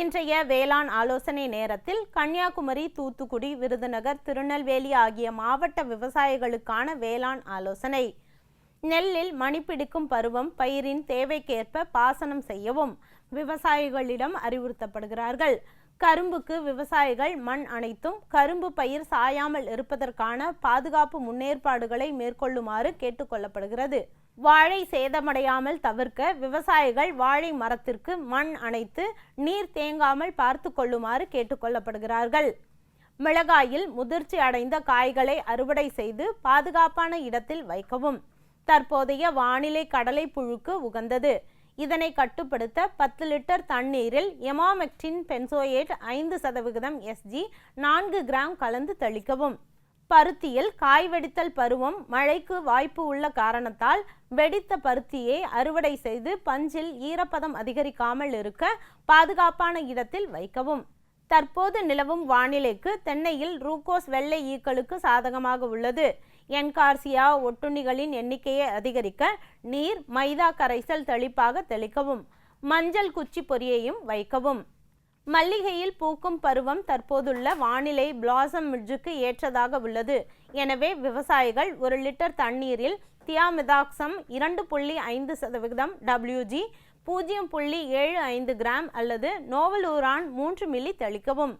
இன்றைய வேளாண் ஆலோசனை நேரத்தில் கன்னியாகுமரி தூத்துக்குடி விருதுநகர் திருநெல்வேலி ஆகிய மாவட்ட விவசாயிகளுக்கான வேளாண் ஆலோசனை. நெல்லில் மணி பிடிக்கும் பருவம் பயிரின் தேவைக்கேற்ப பாசனம் செய்யவும் விவசாயிகளிடம் அறிவுறுத்தப்படுகிறார்கள். கரும்புக்கு விவசாயிகள் மண் அனைத்தும் கரும்பு பயிர் சாயாமல் இருப்பதற்கான பாதுகாப்பு முன்னேற்பாடுகளை மேற்கொள்ளுமாறு கேட்டுக்கொள்ளப்படுகிறது வாழை சேதமடையாமல் தவிர்க்க விவசாயிகள் வாழை மரத்திற்கு மண் அணைத்து நீர் தேங்காமல் பார்த்து கொள்ளுமாறு கேட்டுக்கொள்ளப்படுகிறார்கள் மிளகாயில் முதிர்ச்சி அடைந்த காய்களை அறுவடை செய்து பாதுகாப்பான இடத்தில் வைக்கவும். தற்போதைய வானிலை கடலை புழுக்கு உகந்தது. இதனை கட்டுப்படுத்த பத்து லிட்டர் தண்ணீரில் எமாமெக்டின் பென்சோயேட் ஐந்து சதவிகிதம் எஸ்ஜி நான்கு கிராம் கலந்து தெளிக்கவும். பருத்தியில் காய் வெடித்தல் பருவம் மழைக்கு வாய்ப்பு உள்ள காரணத்தால் வெடித்த பருத்தியை அறுவடை செய்து பஞ்சில் ஈரப்பதம் அதிகரிக்காமல் இருக்க பாதுகாப்பான இடத்தில் வைக்கவும். தற்போது நிலவும் வானிலைக்கு தென்னையில் ரூகோஸ் வெள்ளை ஈக்களுக்கு சாதகமாக உள்ளது. என்கார்சியா ஒட்டுண்ணிகளின் எண்ணிக்கையை அதிகரிக்க நீர் மைதா கரைசல் தெளிப்பாக தெளிக்கவும். மஞ்சள் குச்சி பொரியையும் வைக்கவும். மல்லிகையில் பூக்கும் பருவம் தற்போதுள்ள வானிலை பிளாசம் மிட்ஜுக்கு ஏற்றதாக உள்ளது. எனவே விவசாயிகள் ஒரு லிட்டர் தண்ணீரில் தியாமிதாக்சம் இரண்டு புள்ளி ஐந்து சதவிகிதம் டபிள்யூஜி பூஜ்ஜியம் புள்ளி ஏழு ஐந்து கிராம் அல்லது நோவலூரான் மூன்று மில்லி தெளிக்கவும்.